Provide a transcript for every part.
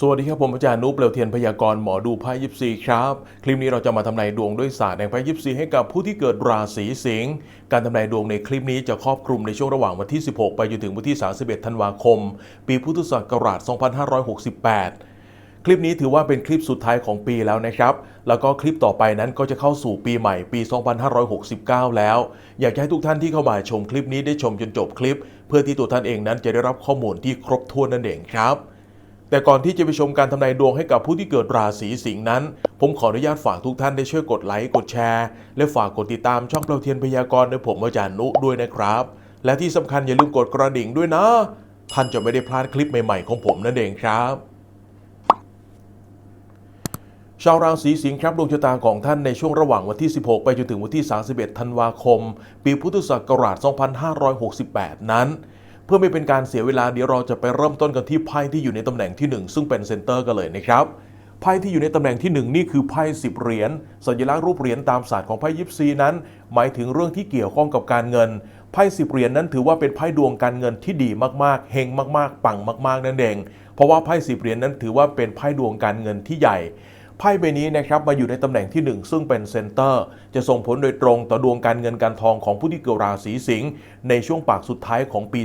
สวัสดีครับ ผมอาจารย์นุเปลวเทียนพยากรณ์หมอดูไพ่ยิปซีครับ คลิปนี้เราจะมาทำนายดวงด้วยศาสตร์แห่งไพ่ยิปซีให้กับผู้ที่เกิดราศีสิงห์การทำนายดวงในคลิปนี้จะครอบคลุมในช่วงระหว่างวันที่ 16 ไปจนถึงวันที่ 31 ธันวาคม ปีพุทธศักราช 2568 คลิปนี้ถือว่าเป็นคลิปสุดท้ายของปีแล้วนะครับ แล้วก็คลิปต่อไปนั้นก็จะเข้าสู่ปีใหม่ปี 2569 แล้ว อยากจะให้ทุกท่านที่เข้ามาชมคลิปนี้ได้ชมจนจบคลิป เพื่อที่ตัวท่านเองนั้นจะได้รับข้อมูลที่ครบถ้วนนั่นเองครับ แต่ก่อนที่จะไปชมการทำนายดวงให้กับผู้ที่เกิดราศีสิงห์นั้น ผมขออนุญาตฝากทุกท่านได้ช่วยกดไลค์กดแชร์ และฝากกดติดตามช่องเปลาเทียนพยากรณ์โดยผมอาจารย์นุด้วยนะครับ และที่สำคัญอย่าลืมกดกระดิ่งด้วยนะ ท่านจะไม่ได้พลาดคลิปใหม่ๆของผมนั่นเองครับชาวราศีสิงห์ครับดวงชะตาของท่านในช่วงระหว่างวันที่ 16 ไปจนถึงวันที่ 31 ธันวาคม ปีพุทธศักราช 2568 นั้น เพื่อไม่เป็นการเสียเวลาเดี๋ยวเราจะไปเริ่มต้นกันที่ไพ่ที่อยู่ในตำแหน่งที่ 1 ซึ่งเป็นเซนเตอร์กันเลยนะครับไพ่ที่อยู่ในตำแหน่งที่ 1 นี่คือไพ่10เหรียญสัญลักษณ์รูปเหรียญตามศาสตร์ของไพ่ยิปซีนั้น หมายถึงเรื่องที่เกี่ยวข้องกับการเงินไพ่10เหรียญนั้นถือว่าเป็นไพ่ดวงการเงินที่ดีมากๆเฮงมากๆ ปังมาก ๆ นั่นเอง เพราะว่าไพ่10เหรียญนั้นถือว่าเป็นไพ่ดวงการเงินที่ใหญ่ ไพ่ใบนี้นะครับมาอยู่ในตำแหน่งที่ 1 ซึ่งเป็นเซนเตอร์ จะส่งผลโดยตรงต่อดวงการเงินการทองของผู้ที่เกิดราศีสิงห์ในช่วงปากสุดท้ายของปี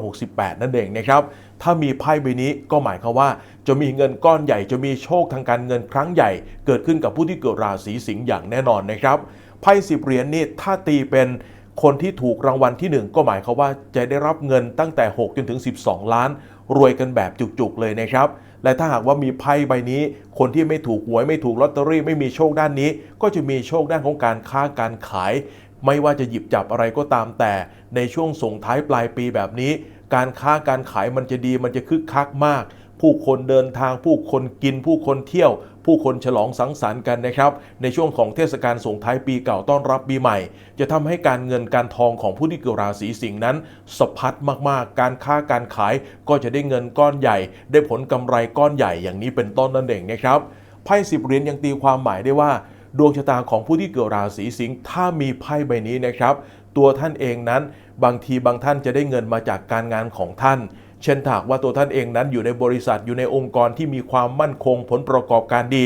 2568 นั่นเองนะครับถ้ามีไพ่ใบนี้ก็หมายความว่า จะมีเงินก้อนใหญ่จะมีโชคทางการเงินครั้งใหญ่ เกิดขึ้นกับผู้ที่เกิดราศีสิงห์อย่างแน่นอนนะครับไพ่สิบเหรียญนี่ถ้าตีเป็นคนที่ถูกรางวัลที่ 1 ก็หมายความว่าจะได้รับเงินตั้งแต่ 6 จนถึง 12 ล้าน รวยกันแบบจุกๆเลยนะครับ และถ้าหากว่ามีไพ่ใบนี้ คนที่ไม่ถูกหวยไม่ถูกลอตเตอรี่ไม่มีโชคด้านนี้ ก็จะมีโชคด้านของการค้าการขาย ไม่ว่าจะหยิบจับอะไรก็ตามแต่ ในช่วงส่งท้ายปลายปีแบบนี้ การค้าการขายมันจะดีมันจะคึกคักมาก ผู้คนเดินทาง ผู้คนกิน ผู้คนเที่ยว ผู้คนฉลองสังสรรค์กันนะครับ ในช่วงของเทศกาลส่งท้ายปีเก่าต้อนรับปีใหม่ จะทำให้การเงินการทองของผู้ที่เกิดราศีสิงห์นั้นสะพัดมากๆ การค้าการขายก็จะได้เงินก้อนใหญ่ ได้ผลกำไรก้อนใหญ่อย่างนี้เป็นต้นนั่นเองนะครับไพ่สิบเหรียญยังตีความหมายได้ว่าดวงชะตาของผู้ที่เกิดราศีสิงห์ถ้ามีไพ่ใบนี้นะครับ ตัวท่านเองนั้น บางทีบางท่านจะได้เงินมาจากการงานของท่าน เช่นถาหากว่าตัวท่านเองนั้นอยู่ในบริษัทอยู่ในองค์กรที่มีความมั่นคงผลประกอบการดี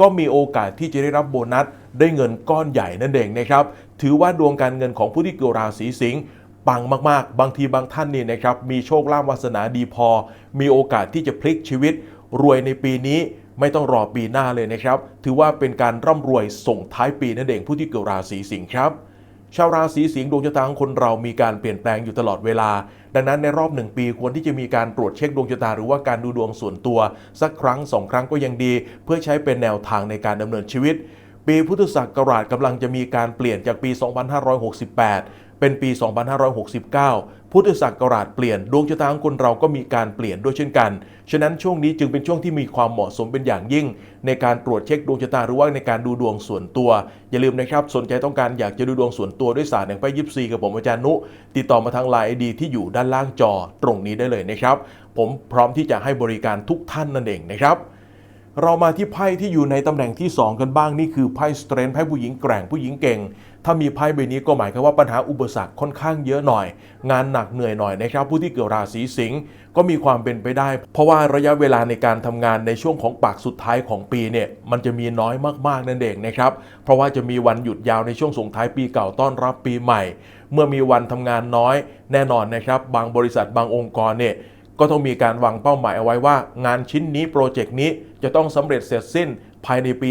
ก็มีโอกาสที่จะได้รับโบนัสได้เงินก้อนใหญ่นั่นเองนะครับ ถือว่าดวงการเงินของผู้ที่เกิดราศีสิงห์ปังมากๆ บางทีบางท่านนี่นะครับมีโชคลาภวาสนาดีพอ มีโอกาสที่จะพลิกชีวิต รวยในปีนี้ไม่ต้องรอปีหน้าเลยนะครับ ถือว่าเป็นการร่ำรวยส่งท้ายปีนั่นเองผู้ที่เกิดราศีสิงห์ครับ ชาวราศีสิงห์ดวงชะตาของคนเรามีการเปลี่ยนแปลงอยู่ตลอดเวลา ดังนั้นในรอบหนึ่งปีควรที่จะมีการตรวจเช็คดวงชะตาหรือว่าการดูดวงส่วนตัว สักครั้งสองครั้งก็ยังดี เพื่อใช้เป็นแนวทางในการดำเนินชีวิต ปีพุทธศักราชกำลังจะมีการเปลี่ยนจากปี 2568 เป็นปี 2569 พุทธศักราชเปลี่ยนดวงชะตาของคนเราก็มีการเปลี่ยนด้วยเช่นกัน ฉะนั้นช่วงนี้จึงเป็นช่วงที่มีความเหมาะสมเป็นอย่างยิ่ง ในการตรวจเช็คดวงชะตาหรือว่าในการดูดวงส่วนตัว อย่าลืมนะครับ สนใจต้องการอยากจะดูดวงส่วนตัวด้วยศาสตร์แห่งไพ่ยิปซีกับผมอาจารย์นุ ติดต่อมาทางไลน์ไอดีที่อยู่ด้านล่างจอตรงนี้ได้เลยนะครับ ผมพร้อมที่จะให้บริการทุกท่านนั่นเองนะครับเรามาที่ไพ่ที่อยู่ในตำแหน่งที่ 2 กันบ้างนี่คือไพ่สเตรนไพ่ผู้หญิงแกร่งผู้หญิงเก่ง ถ้ามีไพ่ใบนี้ก็หมายความว่าปัญหาอุปสรรคค่อนข้างเยอะหน่อย งานหนักเหนื่อยหน่อยนะครับ ผู้ที่เกิดราศีสิงห์ก็มีความเป็นไปได้ เพราะว่าระยะเวลาในการทำงานในช่วงของปากสุดท้ายของปีเนี่ยมันจะมีน้อยมากๆนั่นเองนะครับ เพราะว่าจะมีวันหยุดยาวในช่วงส่งท้ายปีเก่าต้อนรับปีใหม่ เมื่อมีวันทำงานน้อย แน่นอนนะครับ บางบริษัทบางองค์กรเนี่ยก็ต้องมีการวางเป้าหมายเอาไว้ว่า งานชิ้นนี้โปรเจกต์นี้จะต้องสำเร็จเสร็จสิ้นภายในปี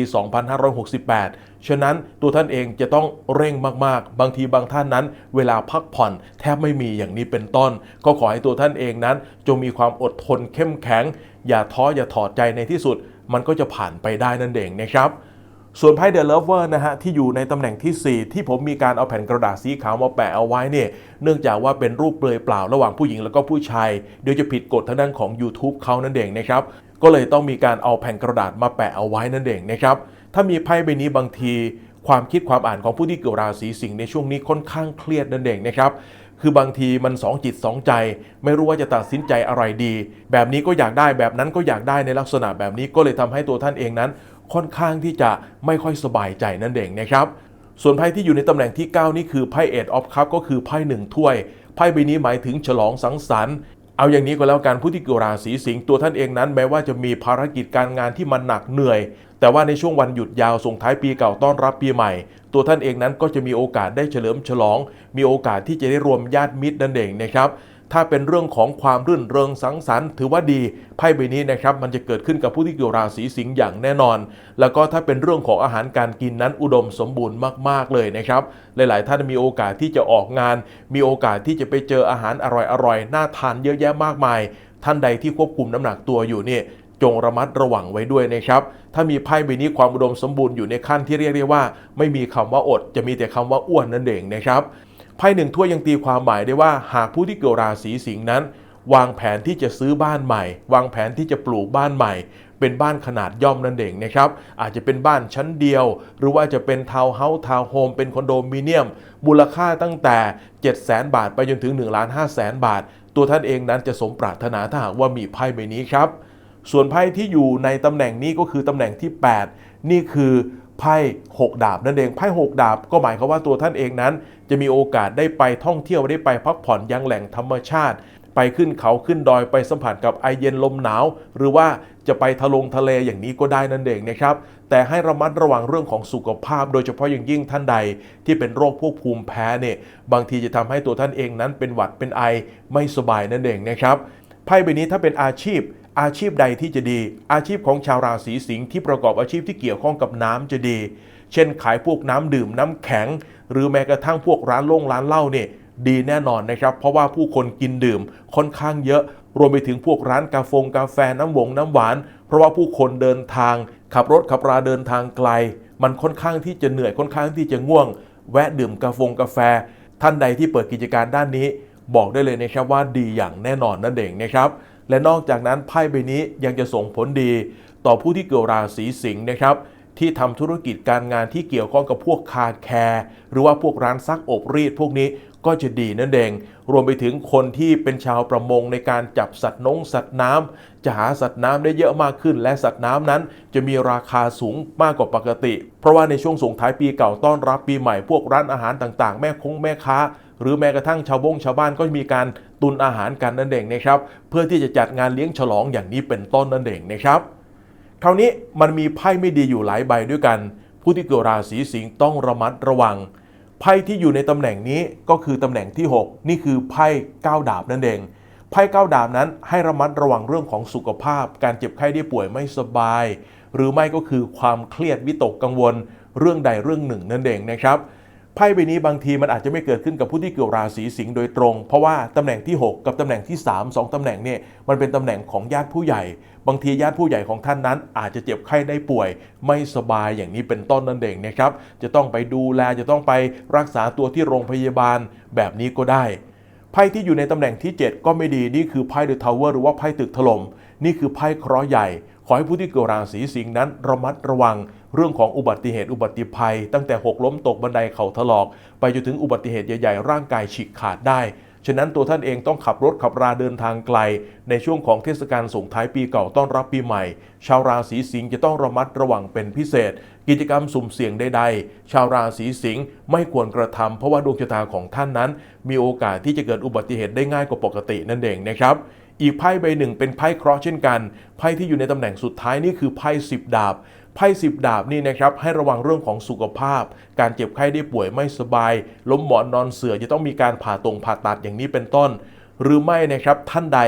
2568 ฉะนั้นตัวท่านเองจะต้องเร่งมากๆ บางทีบางท่านนั้น เวลาพักผ่อนแทบไม่มีอย่างนี้เป็นต้น ก็ขอให้ตัวท่านเองนั้นจงมีความอดทนเข้มแข็ง อย่าท้ออย่าถอดใจในที่สุด มันก็จะผ่านไปได้นั่นเองนะครับส่วนไพ่เดอะเลเวอร์นะฮะที่อยู่ในตำแหน่งที่ 4 ที่ผมมีการเอาแผ่นกระดาษสีขาวมาแปะเอาไว้เนี่ยเนื่องจากว่าเป็นรูปเปลือยเปล่าระหว่างผู้หญิงแล้วก็ผู้ชาย เดี๋ยวจะผิดกฎทางด้านของ YouTube เขานั่นเองนะครับ ก็เลยต้องมีการเอาแผ่นกระดาษมาแปะเอาไว้นั่นเองนะครับ ถ้ามีไพ่ใบนี้บางที ความคิดความอ่านของผู้ที่เกิดราศีสิงห์ในช่วงนี้ค่อนข้างเครียดนั่นเองนะครับคือบางทีมันสองจิตสองใจ ไม่รู้ว่าจะตัดสินใจอะไรดี แบบนี้ก็อยากได้แบบนั้นก็อยากได้ในลักษณะแบบนี้ก็เลยทำให้ตัวท่านเองนั้น ค่อนข้างที่จะไม่ค่อยสบายใจนั่นเองนะครับส่วนไพ่ที่อยู่ในตำแหน่งที่ 9 นี่คือไพ่เอ็ดออฟคัพก็คือไพ่หนึ่งถ้วยไพ่ใบนี้หมายถึงฉลองสังสรรค์ เอาอย่างนี้ก็แล้วกันผู้ที่เกิดราศีสิงห์ตัวท่านเองนั้น แม้ว่าจะมีภารกิจการงานที่มันหนักเหนื่อย แต่ว่าในช่วงวันหยุดยาวส่งท้ายปีเก่าต้อนรับปีใหม่ ตัวท่านเองนั้นก็จะมีโอกาสได้เฉลิมฉลอง มีโอกาสที่จะได้รวมญาติมิตรนั่นเองนะครับ ถ้าเป็นเรื่องของความรื่นเริงสังสรรค์ถือว่าดีไพ่ใบนี้นะครับมันจะเกิดขึ้นกับผู้ที่เกี่ยวราศีสิงห์อย่างแน่นอน แล้วก็ถ้าเป็นเรื่องของอาหารการกินนั้นอุดมสมบูรณ์มาก ๆ เลยนะครับ หลาย ๆ ท่านมีโอกาสที่จะออกงาน มีโอกาสที่จะไปเจออาหารอร่อย ๆ น่าทานเยอะแยะมากมาย ท่านใดที่ควบคุมน้ำหนักตัวอยู่เนี่ยจงระมัดระวังไว้ด้วยนะครับ ถ้ามีไพ่ใบนี้ความอุดมสมบูรณ์อยู่ในขั้นที่เรียกได้ว่า ไม่มีคำว่าอด จะมีแต่คำว่าอ้วนนั่นเองนะครับ ไพ่หนึ่งถ้วยยังตีความหมายได้ว่าหากผู้ที่เกิดราศีสิงห์นั้น วางแผนที่จะซื้อบ้านใหม่ วางแผนที่จะปลูกบ้านใหม่ เป็นบ้านขนาดย่อมนั่นเองนะครับ อาจจะเป็นบ้านชั้นเดียว หรือว่าจะเป็นทาวน์เฮาส์ทาวน์โฮมเป็นคอนโดมิเนียม มูลค่าตั้งแต่ 7 0 0 0 0 0 บาท ไปจนถึง1ล้าน5แสนบาท ตัวท่านเองนั้นจะสมปรารถนาถ้าหากว่ามีไพ่ใบนี้ครับ ส่วนไพ่ที่อยู่ในตำแหน่งนี้ก็คือตำแหน่งที่ 8 นี่คือ ไพ่6ดาบนั่นเองไพ่6ดาบก็หมายความว่าตัวท่านเองนั้น จะมีโอกาสได้ไปท่องเที่ยวได้ไปพักผ่อนยังแหล่งธรรมชาติ ไปขึ้นเขาขึ้นดอยไปสัมผัสกับไอเย็นลมหนาว หรือว่าจะไปทะลงทะเลอย่างนี้ก็ได้นั่นเองนะครับ แต่ให้ระมัดระวังเรื่องของสุขภาพ โดยเฉพาะอย่างยิ่งท่านใด ที่เป็นโรคพวกภูมิแพ้เนี่ยบางทีจะทำให้ตัวท่านเองนั้นเป็นหวัดเป็นไอไม่สบายนั่นเองนะครับไพ่ใบนี้ถ้าเป็นอาชีพ อาชีพใดที่จะดี อาชีพของชาวราศีสิงห์ที่ประกอบอาชีพที่เกี่ยวข้องกับน้ำจะดี เช่นขายพวกน้ำดื่มน้ำแข็ง หรือแม้กระทั่งพวกร้านโล่งร้านเหล้าเนี่ยดีแน่นอนนะครับ เพราะว่าผู้คนกินดื่มค่อนข้างเยอะ รวมไปถึงพวกร้านกาแฟกาแฟน้ำหวงน้ำหวาน เพราะว่าผู้คนเดินทาง ขับรถขับราเดินทางไกล มันค่อนข้างที่จะเหนื่อยค่อนข้างที่จะง่วง แวะดื่มกาแฟกาแฟ ท่านใดที่เปิดกิจการด้านนี้ บอกได้เลยนะครับว่าดีอย่างแน่นอนนั่นเองนะครับ และนอกจากนั้นไพ่ใบนี้ยังจะส่งผลดี ต่อผู้ที่เกิดราศีสิงห์นะครับที่ทำธุรกิจการงานที่เกี่ยวข้องกับพวกคาร์แคร์หรือว่าพวกร้านซักอบรีดพวกนี้ก็จะดีนั่นเอง รวมไปถึงคนที่เป็นชาวประมงในการจับสัตว์นงสัตว์น้ำจะหาสัตว์น้ำได้เยอะมากขึ้น และสัตว์น้ำนั้น จะมีราคาสูงมากกว่าปกติ เพราะว่าในช่วงส่งท้ายปีเก่าต้อนรับปีใหม่พวกร้านอาหารต่างๆ แม่คงแม่ค้า หรือแม้กระทั่งชาวบงชาวบ้านก็มีการตุนอาหารกันนั่นเองนะครับ เพื่อที่จะจัดงานเลี้ยงฉลองอย่างนี้เป็นต้นนั่นเองนะครับ คราวนี้มันมีไพ่ไม่ดีอยู่หลายใบด้วยกัน ผู้ที่เกิดราศีสิงห์ต้องระมัดระวัง ไพ่ที่อยู่ในตำแหน่งนี้ก็คือตำแหน่งที่ 6 นี่คือไพ่ก้าวดาบนั่นเองไพ่ก้าวดาบนั้นให้ระมัดระวังเรื่องของสุขภาพ การเจ็บไข้ได้ป่วยไม่สบาย หรือไม่ก็คือความเครียดวิตกกังวล เรื่องใดเรื่องหนึ่งนั่นเองนะครับ ไพ่ใบนี้บางทีมันอาจจะไม่เกิดขึ้นกับผู้ที่เกี่ยวราศีสิงห์โดยตรง เพราะว่าตำแหน่งที่ 6 กับตำแหน่งที่ 3 2ตำแหน่งเนี่ยมันเป็นตำแหน่งของญาติผู้ใหญ่ บางทีญาติผู้ใหญ่ของท่านนั้น อาจจะเจ็บไข้ได้ป่วย ไม่สบายอย่างนี้เป็นต้นนั่นเองนะครับจะต้องไปดูแลจะต้องไปรักษาตัวที่โรงพยาบาลแบบนี้ก็ได้ ไพ่ที่อยู่ในตำแหน่งที่ 7 ก็ไม่ดีนี่คือไพ่เดอะทาวเวอร์หรือว่าไพ่ตึกถล่มนี่คือไพ่เคราะห์ใหญ่ ขอให้ผู้ที่เกิดราศีสิงห์นั้นระมัดระวัง เรื่องของอุบัติเหตุอุบัติภัย ตั้งแต่หกล้มตกบันไดเข่าถลอก ไปจนถึงอุบัติเหตุใหญ่ๆ ร่างกายฉีกขาดได้ฉะนั้นตัวท่านเองต้องขับรถขับราเดินทางไกล ในช่วงของเทศกาลส่งท้ายปีเก่าต้อนรับปีใหม่ ชาวราศีสิงห์จะต้องระมัดระวังเป็นพิเศษ กิจกรรมสุ่มเสี่ยงใดๆ ชาวราศีสิงห์ไม่ควรกระทำเพราะว่าดวงชะตาของท่านนั้น มีโอกาสที่จะเกิดอุบัติเหตุได้ง่ายกว่าปกตินั่นเองนะครับอีกไพ่ใบหนึ่งเป็นไพ่เคราะห์เช่นกันไพ่ที่อยู่ในตำแหน่งสุดท้ายนี่คือไพ่สิบดาบไพ่สิบดาบนี่นะครับให้ระวังเรื่องของสุขภาพ การเจ็บไข้ได้ป่วยไม่สบาย ล้มหมอนนอนเสือจะต้องมีการผ่าตรงผ่าตัดอย่างนี้เป็นต้น หรือไม่นะครับท่านใด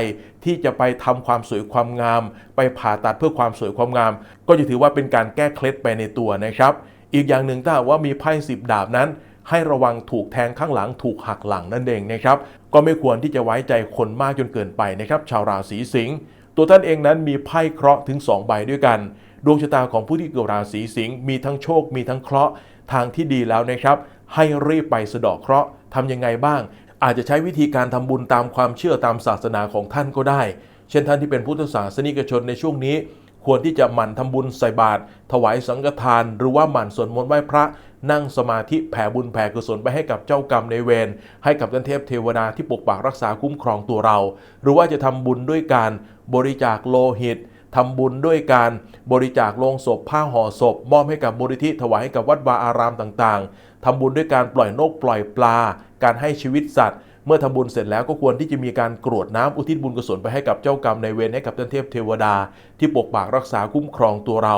ที่จะไปทำความสวยความงาม ไปผ่าตัดเพื่อความสวยความงาม ก็จะถือว่าเป็นการแก้เคล็ดไปในตัวนะครับ อีกอย่างหนึ่งถ้าว่ามีไพ่สิบดาบนั้น ให้ระวังถูกแทงข้างหลังถูกหักหลังนั่นเองนะครับ ก็ไม่ควรที่จะไว้ใจคนมากจนเกินไปนะครับ ชาวราศีสิงห์ตัวท่านเองนั้นมีไพ่เคราะห์ถึง 2 ใบด้วยกัน ดวงชะตาของผู้ที่เกิดราศีสิงห์มีทั้งโชคมีทั้งเคราะห์ทางที่ดีแล้วนะครับ ให้รีบไปสะดาะเคราะห์ทำยังไงบ้าง อาจจะใช้วิธีการทำบุญตามความเชื่อตามศาสนาของท่านก็ได้ เช่นท่านที่เป็นพุทธศาสนิกชนในช่วงนี้ ควรที่จะหมั่นทำบุญใส่บาตรถวายสังฆทาน หรือว่าหมั่นสวดมนต์ไหว้พระ นั่งสมาธิแผ่บุญแผ่กุศลไปให้กับเจ้ากรรมในเวรให้กับท่านเทพเทวดาที่ปกปักรักษาคุ้มครองตัวเรา หรือว่าจะทำบุญด้วยการบริจาคโลหิตทำบุญด้วยการบริจาคโลงศพผ้าห่อศพ มอบให้กับมูลนิธิถวายให้กับวัดวาอารามต่างๆทำบุญด้วยการปล่อยนกปล่อยปลา การให้ชีวิตสัตว์ เมื่อทำบุญเสร็จแล้วก็ควรที่จะมีการกรวดน้ำอุทิศบุญกุศลไปให้กับเจ้ากรรมในเวรให้กับท่านเทพเทวดา ที่ปกปักรักษาคุ้มครองตัวเรา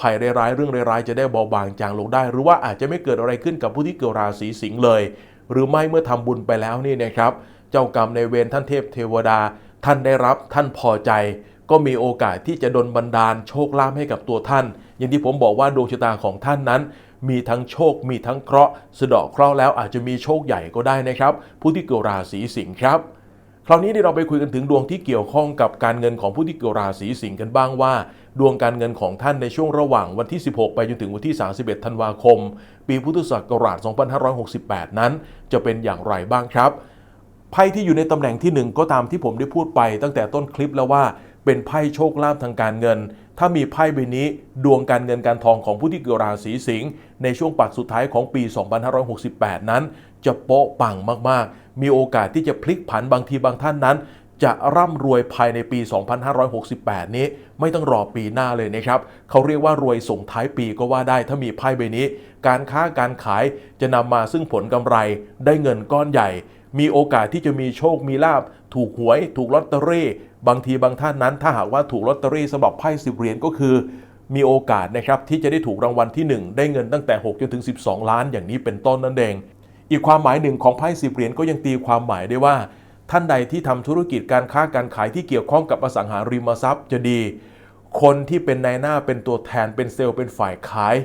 ภัยร้ายๆเรื่องร้ายๆจะได้เบาบางจางลงได้ หรือว่าอาจจะไม่เกิดอะไรขึ้นกับผู้ที่เกิดราศีสิงห์เลย หรือไม่เมื่อทำบุญไปแล้วนี่นะครับ เจ้ากรรมในเวรท่านเทพเทวดา ท่านได้รับท่านพอใจ ก็มีโอกาสที่จะดลบันดาลโชคลาภให้กับตัวท่าน อย่างที่ผมบอกว่าดวงชะตาของท่านนั้น มีทั้งโชค มีทั้งเคราะห์สะเดาะเคราะห์แล้วอาจจะมีโชคใหญ่ก็ได้นะครับ ผู้ที่เกิดราศีสิงห์ครับ คราวนี้เราไปคุยกันถึงดวงที่เกี่ยวข้องกับการเงินของผู้ที่เกิดราศีสิงห์กันบ้างว่า ดวงการเงินของท่านในช่วงระหว่างวันที่ 16 ไปจนถึงวันที่ 31 ธันวาคม ปีพุทธศักราช 2568 นั้น จะเป็นอย่างไรบ้างครับไพ่ที่อยู่ในตำแหน่งที่หนึ่งก็ตามที่ผมได้พูดไปตั้งแต่ต้นคลิปแล้วว่า เป็นไพ่โชคลาภทางการเงิน ถ้ามีไพ่ใบนี้ดวงการเงินการทองของผู้ที่เกิดราศีสิงห์ในช่วงปักสุดท้ายของปี 2568 นั้น จะโป๊ะปังมากๆ มีโอกาสที่จะพลิกผันบางทีบางท่านนั้น จะร่ำรวยภายในปี 2568 นี้ ไม่ต้องรอปีหน้าเลยนะครับเขาเรียกว่ารวยส่งท้ายปีก็ว่าได้ถ้ามีไพ่ใบนี้ การค้าการขายจะนำมาซึ่งผลกำไรได้เงินก้อนใหญ่ มีโอกาสที่จะมีโชคมีลาบ ถูกหวย ถูกลอตเตอรี่ บางทีบางท่านนั้น ถ้าหากว่าถูกลอตเตอรี่สำหรับไพ่สิบเหรียญก็คือมีโอกาสนะครับที่จะได้ถูกรางวัลที่ 1 ได้เงินตั้งแต่6จนถึง 12 ล้านอย่างนี้เป็นต้นนั่นเอง อีกความหมายหนึ่งของไพ่สิบเหรียญก็ยังตีความหมายได้ว่า ท่านใดที่ทำธุรกิจการค้าการขายที่เกี่ยวข้องกับอสังหาริมทรัพย์จะดี คนที่เป็นนายหน้าเป็นตัวแทนเป็นเซลล์เป็นฝ่ายขาย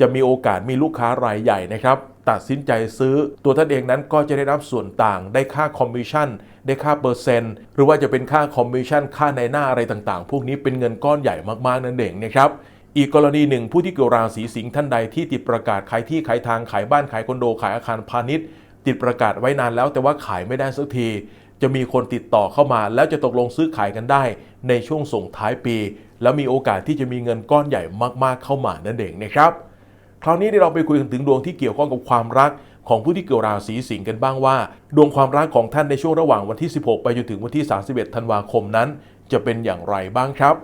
จะมีโอกาสมีลูกค้ารายใหญ่นะครับตัดสินใจซื้อตัวท่านเองนั้นก็จะได้รับส่วนต่าง ได้ค่าคอมมิชชั่น ได้ค่าเปอร์เซ็นต์ หรือว่าจะเป็นค่าคอมมิชชั่น ค่าในหน้าอะไรต่างๆ พวกนี้เป็นเงินก้อนใหญ่มากๆนั่นเองนะครับ อีกกรณีหนึ่งผู้ที่เกี่ยวราศีสิงห์ท่านใดที่ติดประกาศขายที่ขายทางขายบ้านขายคอนโดขายอาคารพาณิชย์ ติดประกาศไว้นานแล้วแต่ว่าขายไม่ได้สักที จะมีคนติดต่อเข้ามา แล้วจะตกลงซื้อขายกันได้ ในช่วงส่งท้ายปี แล้วมีโอกาสที่จะมีเงินก้อนใหญ่มากๆเข้ามานั่นเองนะครับ คราวนี้เราไปคุยกันถึงดวงที่เกี่ยวข้องกับความรักของผู้ที่เกี่ยวราศีสิงห์กันบ้างว่า ดวงความรักของท่านในช่วงระหว่างวันที่ 16 ไปจนถึงวันที่ 31 ธันวาคมนั้น จะเป็นอย่างไรบ้างครับ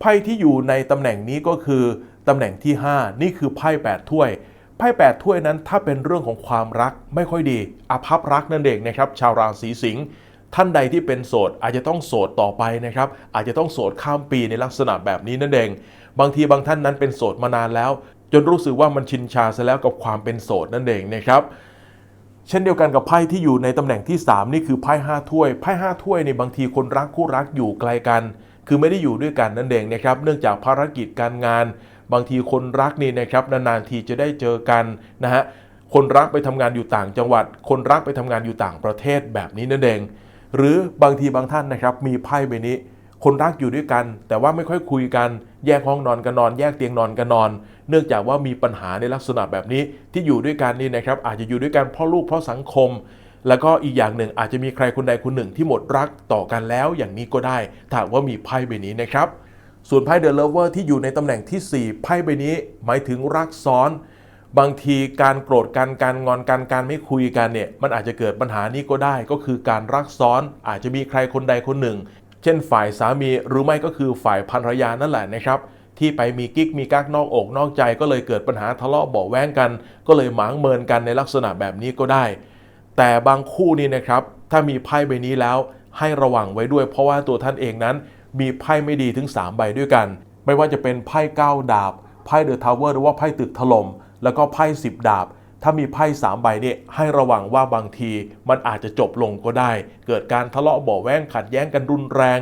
ไพ่ที่อยู่ในตำแหน่งนี้ก็คือตำแหน่งที่ 5 นี่คือไพ่8ถ้วยไพ่8ถ้วยนั้นถ้าเป็นเรื่องของความรักไม่ค่อยดีอภัพรักนั่นเองนะครับ ชาวราศีสิงห์ ท่านใดที่เป็นโสดอาจจะต้องโสดต่อไปนะครับ อาจจะต้องโสดข้ามปีในลักษณะแบบนี้นั่นเอง บางทีบางท่านนั้นเป็นโสดมานานแล้ว จนรู้สึกว่ามันชินชาซะแล้วกับความเป็นโสดนั่นเองนะครับเช่นเดียวกันกับไพ่ที่อยู่ในตำแหน่งที่ 3 นี่คือไพ่5ถ้วยไพ่5ถ้วยในบางทีคนรักคู่รักอยู่ไกลกัน คือไม่ได้อยู่ด้วยกันนั่นเองนะครับ เนื่องจากภารกิจการงาน บางทีคนรักนี่นะครับนานๆทีจะได้เจอกันนะฮะคนรักไปทำงานอยู่ต่างจังหวัด คนรักไปทำงานอยู่ต่างประเทศแบบนี้นั่นเอง หรือบางทีบางท่านนะครับมีไพ่ใบนี้ คนรักอยู่ด้วยกัน แต่ว่าไม่ค่อยคุยกัน แยกห้องนอนกันนอน แยกเตียงนอนกันนอน เนื่องจากว่ามีปัญหาในลักษณะแบบนี้ที่อยู่ด้วยกันนี่นะครับอาจจะอยู่ด้วยกันเพราะลูกเพราะสังคม แล้วก็อีกอย่างหนึ่งอาจจะมีใครคนใดคนหนึ่งที่หมดรักต่อกันแล้วอย่างนี้ก็ได้ถ้าว่ามีไพ่ใบนี้นะครับส่วนไพ่เดอะเลเวอร์ที่อยู่ในตำแหน่งที่ 4 ไพ่ใบนี้ หมายถึงรักซ้อน บางทีการโกรธกันการงอนกันการไม่คุยกันเนี่ยมันอาจจะเกิดปัญหานี้ก็ได้ ก็คือการรักซ้อนอาจจะมีใครคนใดคนหนึ่ง เช่นฝ่ายสามีหรือไม่ก็คือฝ่ายภรรยานั่นแหละนะครับที่ไปมีกิ๊กมีกักนอกอกนอกใจ ก็เลยเกิดปัญหาทะเลาะเบาแว้งกัน ก็เลยหมางเมินกันในลักษณะแบบนี้ก็ได้ แต่บางคู่นี่นะครับ ถ้ามีไพ่ใบนี้แล้วให้ระวังไว้ด้วย เพราะว่าตัวท่านเองนั้น มีไพ่ไม่ดีถึง 3 ใบด้วยกัน ไม่ว่าจะเป็นไพ่9ดาบไพ่เดอะทาวเวอร์หรือว่าไพ่ตึกถล่ม แล้วก็ไพ่10ดาบ ถ้ามีไพ่3ใบเนี่ยให้ระวังว่าบางทีมันอาจจะจบลงก็ได้ เกิดการทะเลาะเบาะแว้งขัดแย้งกันรุนแรง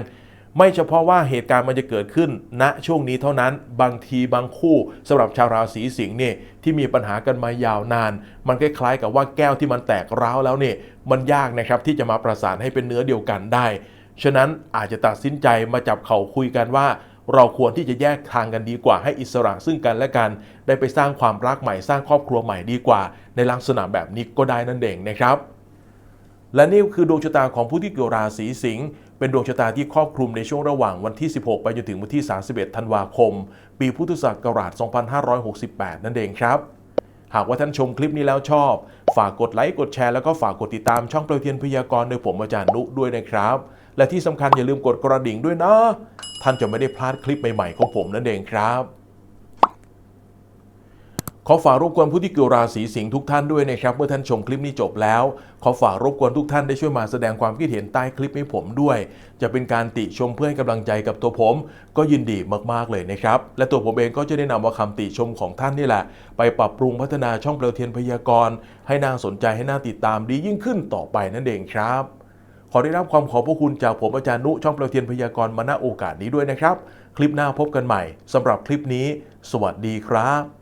ไม่เฉพาะว่าเหตุการณ์มันจะเกิดขึ้นณช่วงนี้เท่านั้นบางทีบางคู่สำหรับชาวราศีสิงห์เนี่ยที่มีปัญหากันมายาวนาน มันคล้ายๆกับว่าแก้วที่มันแตกร้าวแล้วเนี่ยมันยากนะครับที่จะมาประสานให้เป็นเนื้อเดียวกันได้ฉะนั้นอาจจะตัดสินใจมาจับเข่าคุยกันว่า เราควรที่จะแยกทางกันดีกว่าให้อิสระซึ่งกันและกัน ได้ไปสร้างความรักใหม่สร้างครอบครัวใหม่ดีกว่า ในลักษณะแบบนี้ก็ได้นั่นเองนะครับ และนี่คือดวงชะตาของผู้ที่เกี่ยวราศีสิงห์เป็นดวงชะตาที่ครอบคลุมในช่วงระหว่างวันที่ 16 ไปจนถึงวันที่ 31 ธันวาคม ปีพุทธศักราช 2568 นั่นเองครับหากว่าท่านชมคลิปนี้แล้วชอบ ฝากกดไลค์ กดแชร์ แล้วก็ฝากกดติดตามช่องเปลวเทียนพยากรณ์โดยผมอาจารย์นุด้วยนะครับ และที่สำคัญอย่าลืมกดกระดิ่งด้วยนะ ท่านจะไม่ได้พลาดคลิปใหม่ๆของผมนั่นเองครับขอฝากรบกวนผู้ที่เกี่ยวราศีสิงห์ทุกท่านด้วยนะครับเมื่อท่านชมคลิปนี้จบแล้ว ขอฝากรบกวนทุกท่านได้ช่วยมาแสดงความคิดเห็นใต้คลิปให้ผมด้วย จะเป็นการติชมเพื่อให้กำลังใจกับตัวผม ก็ยินดีมากๆเลยนะครับ และตัวผมเองก็จะได้นำเอาคำติชมของท่านนี่แหละ ไปปรับปรุงพัฒนาช่องเปลวเทียนพยากรณ์ให้น่าสนใจให้น่าติดตามดียิ่งขึ้นต่อไปนั่นเองครับ ขอได้รับความขอบพระคุณจากผมอาจารย์นุช่องเปลวเทียนพยากรณ์มาณโอกาสนี้ด้วยนะครับ คลิปหน้าพบกันใหม่สำหรับคลิปนี้ สวัสดีครับ